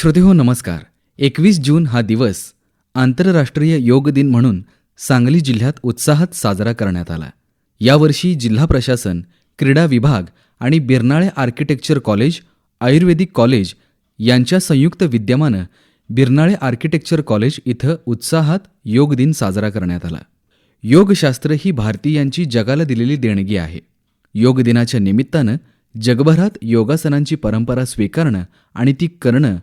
श्रोतेहो नमस्कार. एकवीस जून हा दिवस आंतरराष्ट्रीय योग दिन म्हणून सांगली जिल्ह्यात उत्साहात साजरा करण्यात आला. यावर्षी जिल्हा प्रशासन क्रीडा विभाग आणि Birnale architecture college Ayurvedic college यांच्या संयुक्त विद्यमानं बिरनाळे आर्किटेक्चर कॉलेज इथं उत्साहात योग दिन साजरा करण्यात आला. योगशास्त्र ही भारतीयांची जगाला दिलेली देणगी आहे. योग दिनाच्या निमित्तानं जगभरात योगासनांची परंपरा स्वीकारणं आणि ती करणं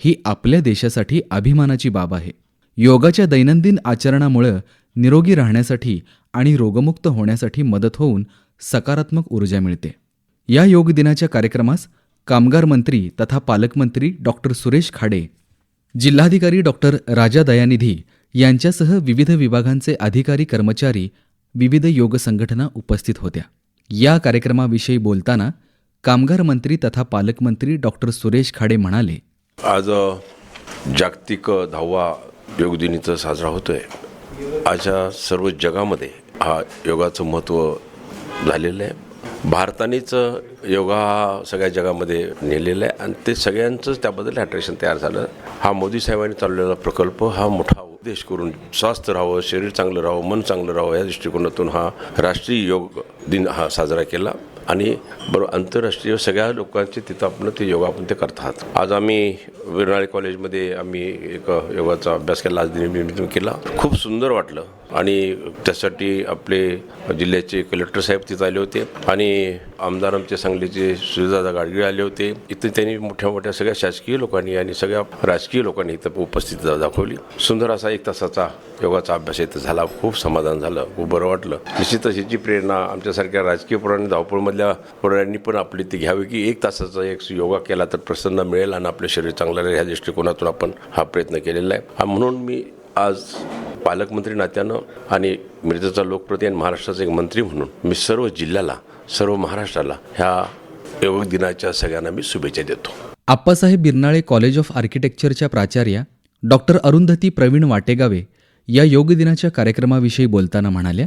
ही आपल्या देशासाठी अभिमानाची बाब आहे. योगाच्या दैनंदिन आचरणामुळं निरोगी राहण्यासाठी आणि रोगमुक्त होण्यासाठी मदत होऊन सकारात्मक ऊर्जा मिळते. या योग दिनाच्या कार्यक्रमास कामगार मंत्री तथा पालकमंत्री डॉक्टर सुरेश खाडे जिल्हाधिकारी डॉक्टर राजा दयानिधी यांच्यासह विविध विभागांचे अधिकारी कर्मचारी विविध योग संघटना उपस्थित होत्या. या कार्यक्रमाविषयी बोलताना कामगार मंत्री तथा पालकमंत्री डॉक्टर सुरेश खाडे म्हणाले आज जागतिक अ, दहावा योग दिनीचा साजरा होतो आहे आजच्या सर्व जगामध्ये हा योगाचं महत्त्व झालेलं आहे. भारतानेच योगा हा सगळ्या जगामध्ये नेलेला आहे आणि ते सगळ्यांचंच त्याबद्दल अट्रॅक्शन तयार झालं. हा मोदी साहेबांनी चाललेला प्रकल्प हा मोठा उद्देश करून स्वास्थ राहावं शरीर चांगलं राहावं मन चांगलं राहावं या दृष्टिकोनातून हा राष्ट्रीय योग दिन हा साजरा केला. आणि बरोबर आंतरराष्ट्रीय सगळ्या लोकांचे तिथं आपण ते योगा आपण ते करतात. आज आम्ही विरनाळे कॉलेजमध्ये आम्ही एक योगाचा अभ्यास केला आज दिनी केला. खूप सुंदर वाटलं. आणि त्यासाठी आपले जिल्ह्याचे कलेक्टर साहेब तिथं आले होते. आणि आमदार आमचे सांगलीचे सुजादा गाडगीळ आले होते. इथं त्यांनी मोठ्या मोठ्या सगळ्या शासकीय लोकांनी आणि सगळ्या राजकीय लोकांनी इथं उपस्थिती दाखवली. सुंदर असा एक तासाचा योगाचा अभ्यास इथं झाला. खूप समाधान झालं. खूप बरं वाटलं. निश्चितच ह्याची प्रेरणा आमच्यासारख्या राजकीय पुराणी धावपळमधल्या पुराण्यांनी पण आपली ती घ्यावी की एक तासाचा एक योगा केला तर प्रसन्न मिळेल आणि आपलं शरीर चांगलं राहील. ह्या दृष्टिकोनातून आपण हा प्रयत्न केलेला आहे. म्हणून मी आज पालकमंत्री नात्यानं आणि मिरजेचा लोकप्रती आणि महाराष्ट्राचा एक मंत्री म्हणून मी सर्व जिल्ह्याला सर्व महाराष्ट्राला ह्या योग दिनाच्या सगळ्यांना मी शुभेच्छा देतो. आप्पासाहेब बिरनाळे कॉलेज ऑफ आर्किटेक्चरच्या प्राचार्या डॉक्टर अरुंधती प्रवीण वाटेगावे या योग दिनाच्या कार्यक्रमाविषयी बोलताना म्हणाल्या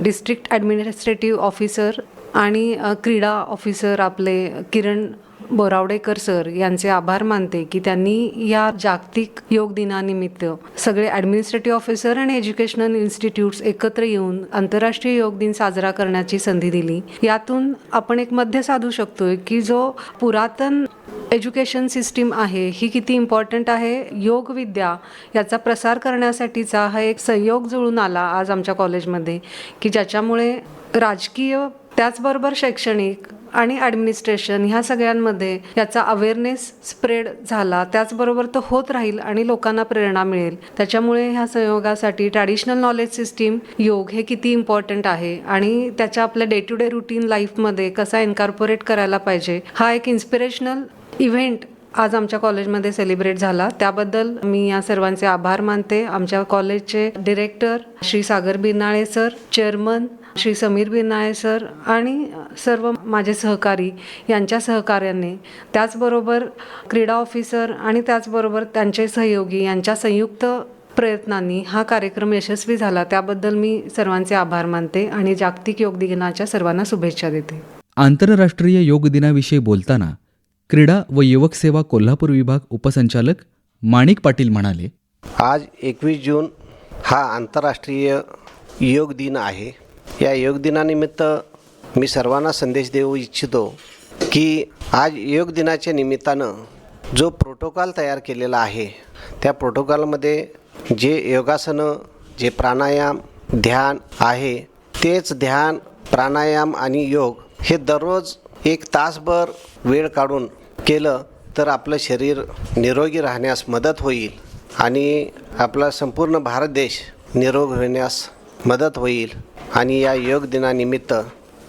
डिस्ट्रिक्ट ॲडमिनिस्ट्रेटिव्ह ऑफिसर आणि क्रीडा ऑफिसर आपले किरण बोरावडेकर सर यांचे आभार मानते की त्यांनी या जागतिक योग दिनानिमित्त सगळे ॲडमिनिस्ट्रेटिव्ह ऑफिसर आणि एज्युकेशनल इन्स्टिट्यूट्स एकत्र येऊन आंतरराष्ट्रीय योग दिन साजरा करण्याची संधी दिली. यातून आपण एक मध्य साधू शकतोय की जो पुरातन एज्युकेशन सिस्टीम आहे ही किती इम्पॉर्टंट आहे? योग विद्या याचा प्रसार करण्यासाठीचा हा एक संयोग जुळून आला आज आमच्या कॉलेजमध्ये की ज्याच्यामुळे राजकीय त्याचबरोबर शैक्षणिक आणि ॲडमिनिस्ट्रेशन ह्या सगळ्यांमध्ये याचा अवेअरनेस स्प्रेड झाला. त्याचबरोबर तो होत राहील आणि लोकांना प्रेरणा मिळेल. त्याच्यामुळे ह्या संयोगासाठी ट्रॅडिशनल नॉलेज सिस्टीम योग हे किती इम्पॉर्टंट आहे आणि त्याच्या आपल्या डे टू डे रुटीन लाईफमध्ये कसा इन्कॉर्पोरेट करायला पाहिजे हा एक इन्स्पिरेशनल इव्हेंट आज आमच्या कॉलेजमध्ये सेलिब्रेट झाला. त्याबद्दल मी या सर्वांचे आभार मानते. आमच्या कॉलेजचे director Shri Sagar Binale sir chairman Shri Sameer Binale sir आणि सर्व माझे सहकारी यांच्या सहकार्याने त्याचबरोबर क्रीडा ऑफिसर आणि त्याचबरोबर त्यांचे सहयोगी यांच्या संयुक्त प्रयत्नांनी हा कार्यक्रम यशस्वी झाला. त्याबद्दल मी सर्वांचे आभार मानते आणि जागतिक योग दिनाच्या सर्वांना शुभेच्छा देते. आंतरराष्ट्रीय योग दिनाविषयी बोलताना क्रीडा व युवक सेवा कोल्हापूर विभाग उपसंचालक माणिक पाटील म्हणाले आज एकवीस जून हा आंतरराष्ट्रीय योग दिन आहे. या योग दिनानिमित्त मी सर्वांना संदेश देऊ इच्छितो की आज योग दिनाच्या निमित्तानं जो प्रोटोकॉल तयार केलेला आहे त्या प्रोटोकॉलमध्ये जे योगासनं जे प्राणायाम ध्यान आहे तेच ध्यान प्राणायाम आणि योग हे दररोज एक तासभर वेळ काढून केलं तर आपलं शरीर निरोगी राहण्यास मदत होईल आणि आपला संपूर्ण भारत देश निरोग होण्यास मदत होईल. आणि या योग दिनानिमित्त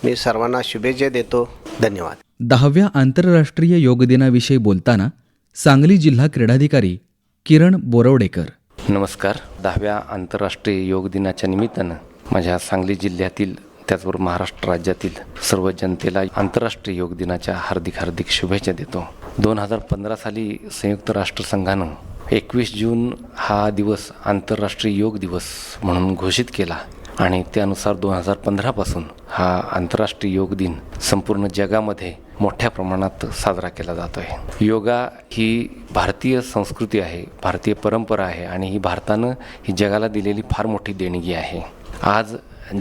मी सर्वांना शुभेच्छा देतो. धन्यवाद. दहाव्या आंतरराष्ट्रीय योग दिनाविषयी बोलताना सांगली जिल्हा क्रीडाधिकारी किरण बोरवडेकर. नमस्कार. दहाव्या आंतरराष्ट्रीय योग दिनाच्या निमित्तानं माझ्या सांगली जिल्ह्यातील त्याचबरोबर महाराष्ट्र राज्यातील सर्व जनतेला आंतरराष्ट्रीय योग दिनाच्या हार्दिक हार्दिक शुभेच्छा देतो. दोन हजार पंधरा साली संयुक्त राष्ट्रसंघानं एकवीस जून हा दिवस आंतरराष्ट्रीय योग दिवस म्हणून घोषित केला आणि त्यानुसार दोन हजार पंधरापासून हा आंतरराष्ट्रीय योग दिन संपूर्ण जगामध्ये मोठ्या प्रमाणात साजरा केला जातो आहे योगा ही भारतीय संस्कृती आहे भारतीय परंपरा आहे आणि ही भारतानं ही जगाला दिलेली फार मोठी देणगी आहे. आज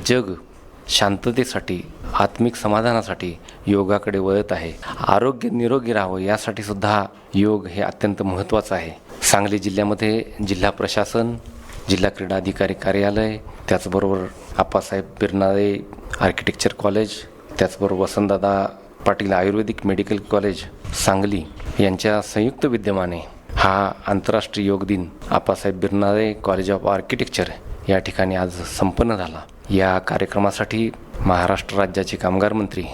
जग शांततेसाठी आत्मिक समाधानासाठी योगाकडे वळत आहे. आरोग्य निरोगी राहावं यासाठी सुद्धा योग हे अत्यंत महत्त्वाचं आहे. सांगली जिल्ह्यामध्ये जिल्हा प्रशासन जिल्हा क्रीडा अधिकारी कार्यालय त्याचबरोबर आप्पासाहेब बिरनाळे आर्किटेक्चर कॉलेज त्याचबरोबर वसंतदादा पाटील आयुर्वेदिक मेडिकल कॉलेज सांगली यांच्या संयुक्त विद्यमाने हा आंतरराष्ट्रीय योग दिन Appasaheb Birnale college of architecture या ठिकाणी आज संपन्न झाला. या कार्यक्रमासाठी महाराष्ट्र राज्याचे कामगार मंत्री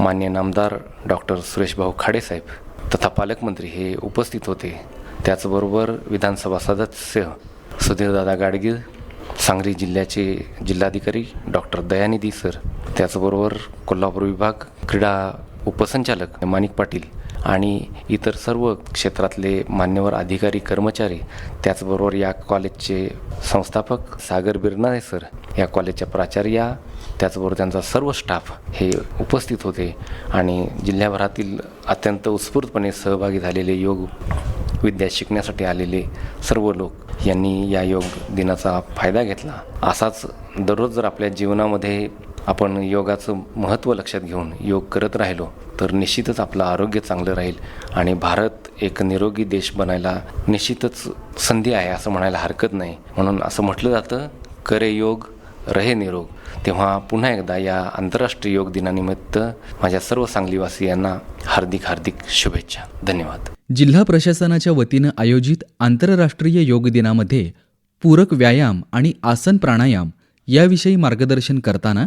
मान्य नामदार डॉक्टर सुरेशभाऊ खाडेसाहेब तथा पालकमंत्री हे उपस्थित होते. त्याचबरोबर विधानसभा सदस्य सुधीरदादा गाडगीळ सांगली जिल्ह्याचे जिल्हाधिकारी डॉक्टर दयानिधी सर त्याचबरोबर कोल्हापूर विभाग क्रीडा उपसंचालक माणिक पाटील आणि इतर सर्व क्षेत्रातले मान्यवर अधिकारी कर्मचारी त्याचबरोबर या कॉलेजचे संस्थापक सागर बिरनारे सर या कॉलेजच्या प्राचार्या त्याचबरोबर त्यांचा सर्व स्टाफ हे उपस्थित होते आणि जिल्ह्याभरातील अत्यंत उत्स्फूर्तपणे सहभागी झालेले योग विद्या शिकण्यासाठी आलेले सर्व लोक यांनी या योग दिनाचा फायदा घेतला. असाच दररोज जर आपल्या जीवनामध्ये आपण योगाचं महत्त्व लक्षात घेऊन योग करत राहिलो तर निश्चितच आपलं आरोग्य चांगलं राहील आणि भारत एक निरोगी देश बनायला निश्चितच संधी आहे असं म्हणायला हरकत नाही. म्हणून असं म्हटलं जातं करे योग रहे निरोग. तेव्हा पुन्हा एकदा या आंतरराष्ट्रीय योग दिनानिमित्त माझ्या सर्व सांगलीवासियांना हार्दिक हार्दिक शुभेच्छा. धन्यवाद. जिल्हा प्रशासनाच्या वतीनं आयोजित आंतरराष्ट्रीय योग दिनामध्ये पूरक व्यायाम आणि आसन प्राणायाम याविषयी मार्गदर्शन करताना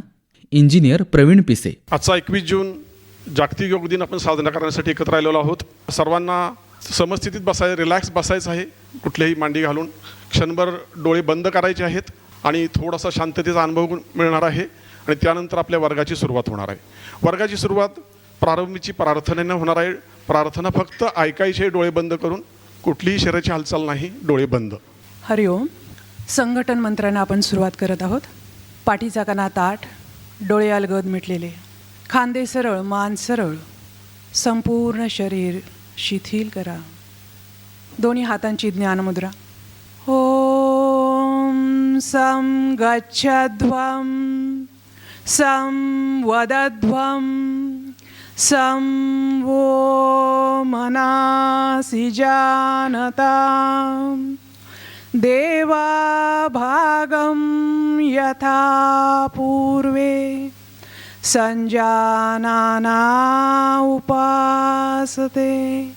इंजिनियर प्रवीण पिसे. आजचा एकवीस जून जागतिक योग दिन आपण साजरा करण्यासाठी एकत्र आलेलो आहोत. सर्वांना समस्थितीत बसाय रिलॅक्स बसायचं आहे. कुठल्याही मांडी घालून क्षणभर डोळे बंद करायचे आहेत आणि थोडासा शांततेचा अनुभव मिळणार आहे आणि त्यानंतर आपल्या वर्गाची सुरुवात होणार आहे. वर्गाची सुरुवात प्रारंभीची प्रार्थनेनं होणार आहे. प्रार्थना फक्त ऐकायची डोळे बंद करून कुठलीही शरीराची हालचाल नाही डोळे बंद. हरिओम. संघटन मंत्रानं आपण सुरुवात करत आहोत. पाठीचा कणा ताठ. डोळे अलगद मिटलेले. खांदे सरळ मान सरळ. संपूर्ण शरीर शिथिल करा. दोन्ही हातांची ज्ञानमुद्रा ओम सं गच्छध्वं सं वदध्वं सं वो मनासि देवा देवाभागं यथा पूर्वे संजानाना उपासते।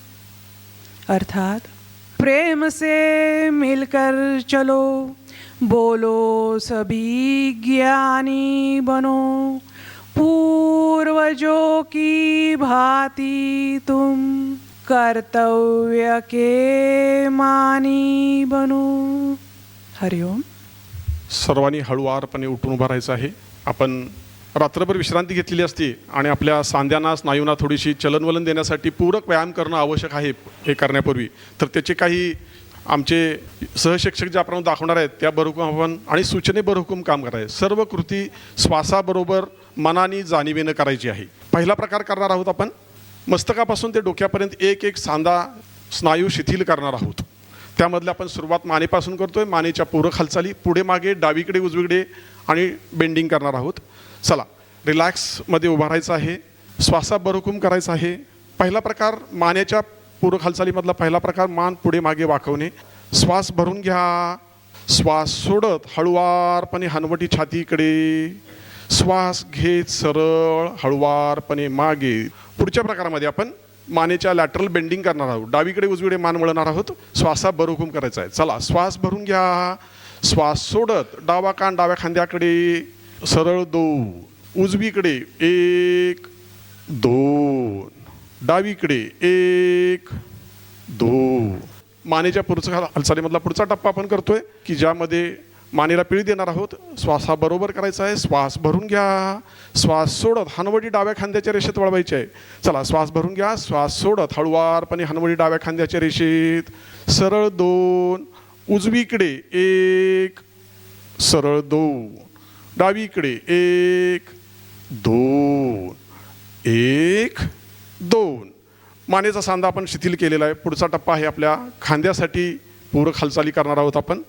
अर्थात, प्रेम से मिलकर चलो, बोलो सभी ज्ञानी बनो। पूर्वजों की भांति तुम कर्तव्य के मानी बनो। हरिओम। सर्वांनी हळुवारपणे उठून उभं राहायचं आहे. आपण रात्रभर विश्रांती घेतलेली असते आणि आपल्या सांध्यांना स्नायूंना थोडीशी चलनवलन देण्यासाठी पूरक व्यायाम करणं आवश्यक आहे हे करण्यापूर्वी. तर त्याचे काही आमचे सहशिक्षक जे आपण दाखवणार आहेत त्या बरहुकूम आपण आणि सूचने बरोहुकूम काम आहे सर्व कृती श्वासाबरोबर मनाने जाणीवेनं करायची आहे. पहिला प्रकार करणार आहोत आपण. मस्तकापासून ते डोक्यापर्यंत एक एक सांधा स्नायू शिथिल करणार आहोत. त्यामधलं आपण सुरुवात मानेपासून करतोय. मानेच्या पूरक हालचाली पुढे मागे डावीकडे उजवीकडे आणि बेंडिंग करणार आहोत. चला रिलॅक्समध्ये उभा राहायचं आहे. श्वासा बरहुकूम करायचा आहे. पहिला प्रकार मानेच्या पूरक हालचालीमधला पहिला प्रकार मान पुढे मागे वाकवणे. श्वास भरून घ्या. श्वास सोडत हळुवारपणे हनवटी छातीकडे. श्वास घेत सरळ हळुवारपणे मागे. पुढच्या प्रकारामध्ये आपण मानेच्या लॅटरल बेंडिंग करणार आहोत. डावीकडे उजवीकडे मान वळणार आहोत. श्वासा बरोकुम करायचा आहे. चला श्वास भरून घ्या. श्वास सोडत डावा कान डाव्या खांद्याकडे. सरळ दो उजवीकडे एक दोन. डावीकडे एक दोन. मानेच्या पुढचा हालचालीमधला पुढचा टप्पा आपण करतोय की ज्यामध्ये मानेला पिळी देणार आहोत. श्वासाबरोबर करायचा आहे. श्वास भरून घ्या. श्वास सोडत हनवडी डाव्या खांद्याच्या रेषेत वळवायची आहे. चला श्वास भरून घ्या. श्वास सोडत हळुवारपणे हनवडी डाव्या खांद्याच्या रेषेत. सरळ दोन. उजवीकडे एक. सरळ दोन. डावीकडे एक. दोन. एक. दोन. मानेचा सांधा आपण शिथिल केलेला आहे. पुढचा टप्पा आहे आपल्या खांद्यासाठी. पूरक हालचाली करणार आहोत आपण.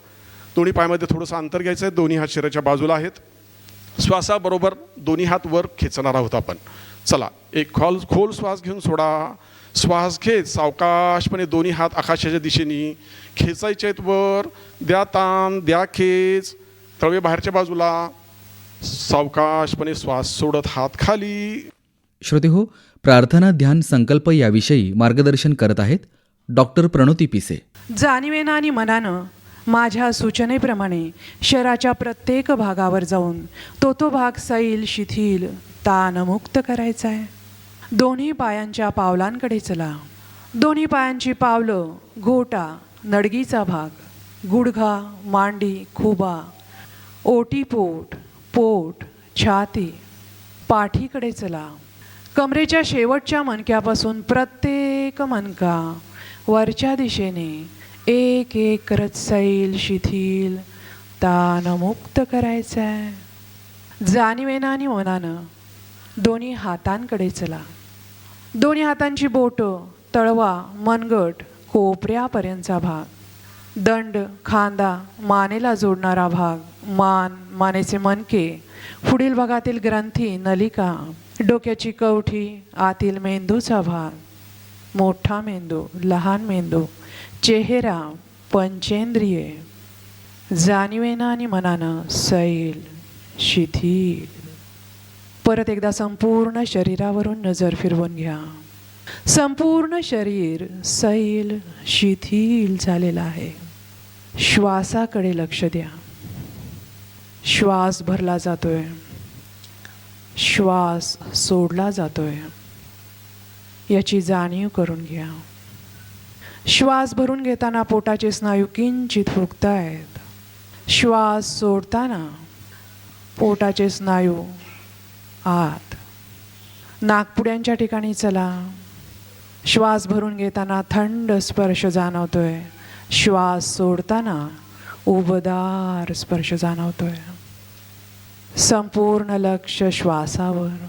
दोन्ही पायामध्ये थोडंसं अंतर घ्यायचं आहे. दोन्ही हात शरीराच्या बाजूला आहेत. श्वासाबरोबर दोन्ही हात वर खेचणार आहोत आपण. चला एक खोल खोल श्वास घेऊन सोडा. श्वास घेत सावकाशपणे दोन्ही हात आकाशाच्या दिशेने खेचायचे आहेत वर. द्या ताण द्या खेच. तळवे बाहेरच्या बाजूला. सावकाशपणे श्वास सोडत हात खाली. श्रोते हो प्रार्थना ध्यान संकल्प याविषयी मार्गदर्शन करत आहेत डॉक्टर प्रणोती पिसे. जाणीवेनं आणि मनानं माझ्या सूचनेप्रमाणे शहराच्या प्रत्येक भागावर जाऊन तो तो भाग सैल शिथिल ताणमुक्त करायचा आहे. दोन्ही पायांच्या पावलांकडे चला. दोन्ही पायांची पावलं घोटा नडगीचा भाग गुडघा मांडी खुबा ओटीपोट पोट छाती पाठीकडे चला. कमरेच्या शेवटच्या मणक्यापासून प्रत्येक मणका वरच्या दिशेने एक एक करत सैल शिथिल तानमुक्त करायचं आहे जाणीवेनं आणि मनानं दोन्ही हातांकडे चला. दोन्ही हातांची बोटं तळवा मनगट कोपऱ्यापर्यंतचा भाग. दंड खांदा मानेला जोडणारा भाग. मान मानेचे मनके पुढील भागातील ग्रंथी नलिका डोक्याची कवठी आतील मेंदूचा भाग. मोठा मेंदू लहान मेंदू चेहरा पंचेंद्रिये जाणीवेनं आणि मनानं सैल शिथिल. परत एकदा संपूर्ण शरीरावरून नजर फिरवून घ्या. संपूर्ण शरीर सैल शिथिल झालेलं आहे. श्वासाकडे लक्ष द्या. श्वास भरला जातोय. श्वास सोडला जातोय. याची जाणीव करून घ्या. श्वास भरून घेताना पोटाचे स्नायू किंचित फुगतायत. श्वास सोडताना पोटाचे स्नायू आत. नागपुड्यांच्या ठिकाणी चला. श्वास भरून घेताना थंड स्पर्श जाणवतोय. श्वास सोडताना उबदार स्पर्श जाणवतोय. संपूर्ण लक्ष श्वासावर.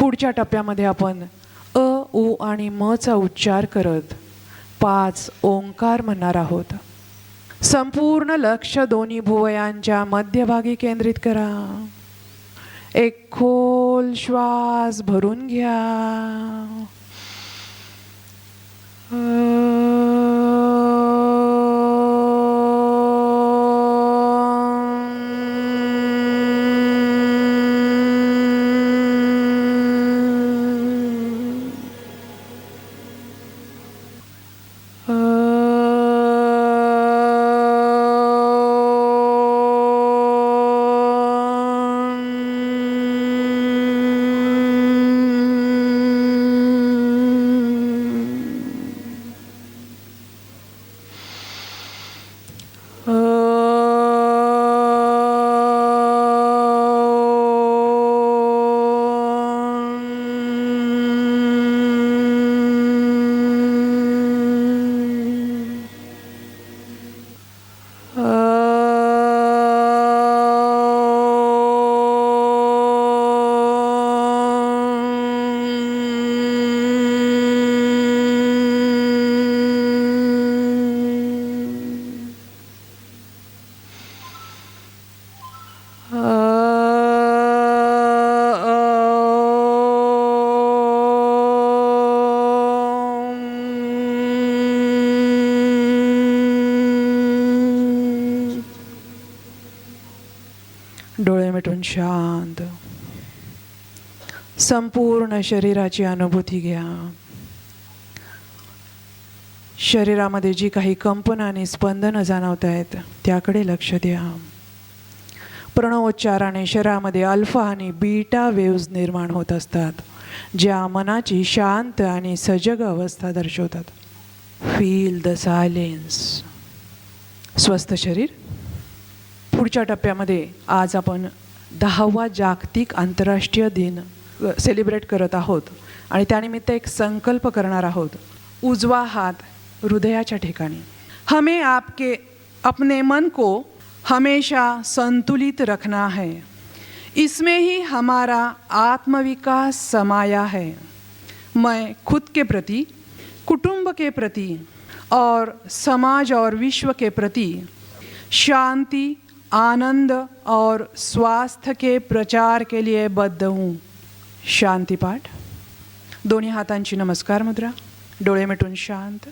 पुढच्या टप्प्यामध्ये आपण अ उ आणि मचा उच्चार करत पाच ओंकार म्हणणार आहोत. संपूर्ण लक्ष दोन्ही भुवयांच्या मध्यभागी केंद्रित करा. एक खोल श्वास भरून घ्या. डोळे शांत. संपूर्ण शरीराची अनुभूती घ्या. शरीरामध्ये जी काही कंपन आणि स्पंदनं जाणवत आहेत त्याकडे लक्ष द्या. प्रणवोच्चाराने शरीरामध्ये अल्फा आणि बीटा वेव्ज निर्माण होत असतात ज्या मनाची शांत आणि सजग अवस्था दर्शवतात. फील द सायलेन्स स्वस्थ शरीर? पुढच्या टप्प्यामध्ये आज आपण दहावा जागतिक आंतरराष्ट्रीय दिन सेलिब्रेट करत आहोत. आणि त्यानिमित्त एक संकल्प करणार आहोत. उजवा हात हृदयाच्या ठिकाणी. हमें आपके अपने मन को हमेशा संतुलित रखना है. इसमें ही हमारा आत्मविकास समाया है. मैं खुद के प्रति कुटुंब के प्रति और समाज और विश्व के प्रति शांति आनंद और स्वास्थ्य के प्रचार के लिए बद्ध हूँ। शांतीपाठ दोन्ही हातांची नमस्कार मुद्रा। डोळे मिटून शांत।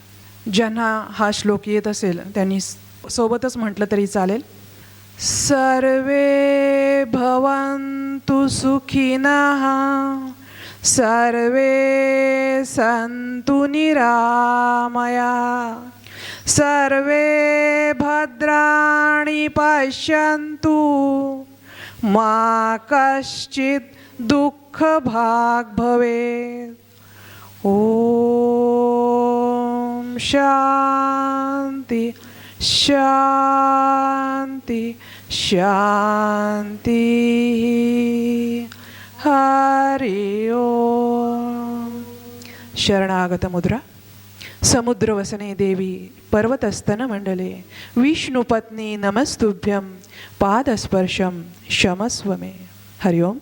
ज्यांना हा श्लोक येत असेल त्यांनी सोबतच म्हटलं तरी चालेल। सर्वे भवन्तु सुखिनः। सर्वे सन्तु निरामया। सर्वे भद्राणि पश्यन्तु। मा कश्चित् दुःखभाग् भवेत्। ॐ शान्ति शान्ति शान्तिः। हरि ओ शरणागतमुद्रा समुद्रवसने देवी। पर्वतस्तन मंडले। विष्णुपत्नी नमस्तुभ्यम पादस्पर्शम शमस्वमे। हरिओम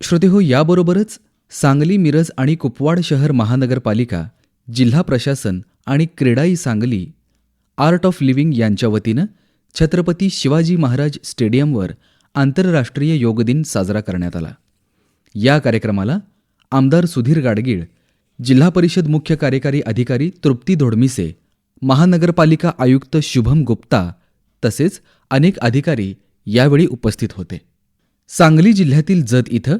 श्रोते हो याबरोबरच सांगली मिरज आणि कुपवाड शहर महानगरपालिका जिल्हा प्रशासन आणि CREDAI Sangli art of living यांच्या वतीनं छत्रपती शिवाजी महाराज स्टेडियमवर आंतरराष्ट्रीय योग दिन साजरा करण्यात आला. या कार्यक्रमाला आमदार सुधीर गाडगीळ जिल्हा परिषद मुख्य कार्यकारी अधिकारी तृप्ती धोडमिसे महानगरपालिका आयुक्त शुभम गुप्ता तसेच अनेक अधिकारी यावेळी उपस्थित होते. सांगली जिल्ह्यातील जत इथं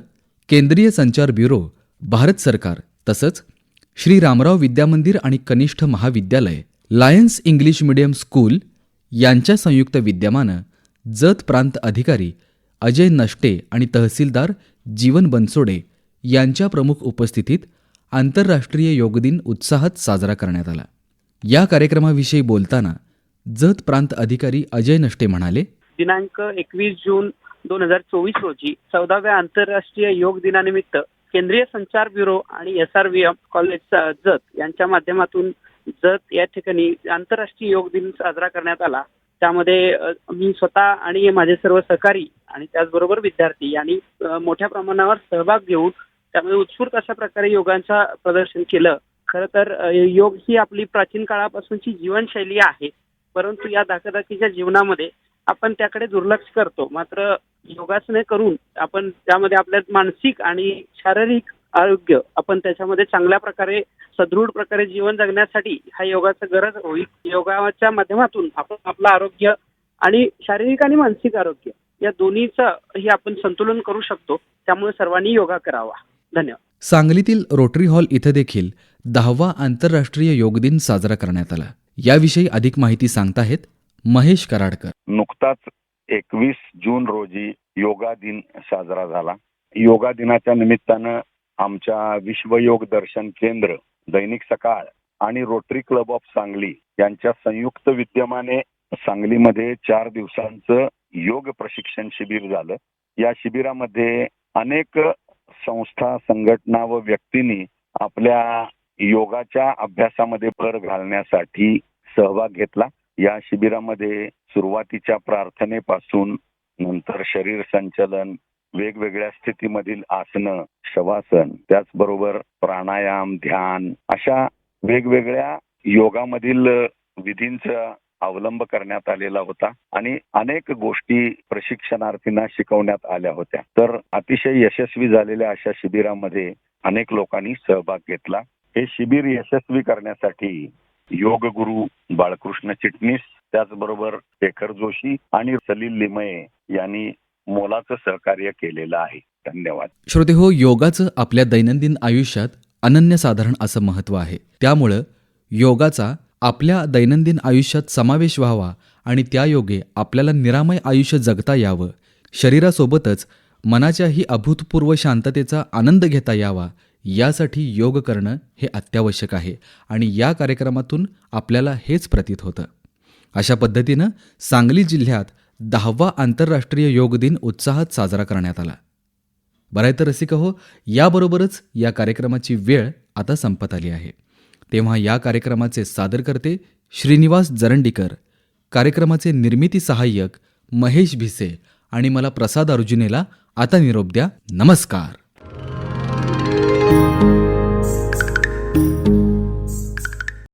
केंद्रीय संचार ब्युरो भारत सरकार तसंच श्री रामराव विद्यामंदिर आणि कनिष्ठ महाविद्यालय लायन्स इंग्लिश मिडियम स्कूल यांच्या संयुक्त विद्यमानं जत प्रांत अधिकारी अजय नष्टे आणि तहसीलदार जीवन बनसोडे यांच्या प्रमुख उपस्थितीत आंतरराष्ट्रीय योग दिन उत्साहात साजरा करण्यात आला. या कार्यक्रमाविषयी बोलताना जत प्रांत अधिकारी अजय नष्टे म्हणाले दिनांक एकवीस जून दोन हजार चोवीस रोजी चौदाव्या आंतरराष्ट्रीय योग दिनानिमित्त केंद्रीय संचार ब्युरो आणि S R V M college Jath यांच्या माध्यमातून जत या ठिकाणी आंतरराष्ट्रीय योग दिन साजरा करण्यात आला. त्यामध्ये मी स्वतः आणि माझे सर्व सहकारी आणि त्याचबरोबर विद्यार्थी यांनी मोठ्या प्रमाणावर सहभाग घेऊन त्यामध्ये उत्स्फूर्त अशा प्रकारे योगांचं प्रदर्शन केलं. खरं तर योग ही आपली प्राचीन काळापासूनची जीवनशैली आहे. परंतु या धकाधकीच्या जीवनामध्ये आपण त्याकडे दुर्लक्ष करतो. मात्र योगासने करून आपण त्यामध्ये आपल्या मानसिक आणि शारीरिक आरोग्य आपण त्याच्यामध्ये चांगल्या प्रकारे सदृढ प्रकारे जीवन जगण्यासाठी हा योगाचा गरज होईल. योगाच्या माध्यमातून आपण आपलं आरोग्य आणि शारीरिक आणि मानसिक आरोग्य या दोन्हीचं ही आपण संतुलन करू शकतो. त्यामुळे सर्वांनी योगा करावा. धन्यवाद. सांगलीतील रोटरी हॉल इथं देखील दहावा आंतरराष्ट्रीय योग दिन साजरा करण्यात आला. याविषयी अधिक माहिती सांगताहेत महेश कराडकर. नुकताच एकवीस जून रोजी योगा दिन साजरा झाला. योगा दिनाच्या निमित्तानं आमच्या विश्व योग दर्शन केंद्र दैनिक सकाळ आणि रोटरी क्लब ऑफ सांगली यांच्या संयुक्त विद्यमाने सांगलीमध्ये चार दिवसांचं योग प्रशिक्षण शिबिर झालं. या शिबिरामध्ये अनेक संस्था संघटना व व्यक्तींनी आपल्या योगाच्या अभ्यासामध्ये भर घालण्यासाठी सहभाग घेतला. या शिबिरामध्ये सुरुवातीच्या प्रार्थनेपासून नंतर शरीर संचलन वेगवेगळ्या स्थितीमधील आसनं शवासन त्याचबरोबर प्राणायाम ध्यान अशा वेगवेगळ्या योगामधील विधींचा अवलंब करण्यात आलेला होता आणि अनेक गोष्टी प्रशिक्षणार्थींना शिकवण्यात आल्या होत्या. तर अतिशय यशस्वी झालेल्या अशा शिबिरामध्ये अनेक लोकांनी सहभाग घेतला. हे शिबिर यशस्वी करण्यासाठी योग गुरु बाळकृष्ण चिटणीस त्याचबरोबर शेखर जोशी आणि सलील लिमये यांनी मोलाचं सहकार्य केलेलं आहे. धन्यवाद. श्रोते हो योगाचं आपल्या दैनंदिन आयुष्यात अनन्यसाधारण असं महत्त्व आहे. त्यामुळं योगाचा आपल्या दैनंदिन आयुष्यात समावेश व्हावा आणि त्यायोगे आपल्याला निरामय आयुष्य जगता यावं. शरीरासोबतच मनाच्याही अभूतपूर्व शांततेचा आनंद घेता यावा. यासाठी योग करणं हे अत्यावश्यक आहे आणि या कार्यक्रमातून आपल्याला हेच प्रतीत होतं. अशा पद्धतीनं सांगली जिल्ह्यात दहावा आंतरराष्ट्रीय योग दिन उत्साहात साजरा करण्यात आला. बरं आहे तर रसिक हो याबरोबरच या कार्यक्रमाची वेळ आता संपत आली आहे. तेव्हा या कार्यक्रमाचे सादरकर्ते श्रीनिवास जरंडीकर कार्यक्रमाचे निर्मिती सहाय्यक महेश भिसे आणि मला प्रसाद अर्जुनेला आता निरोप द्या. नमस्कार.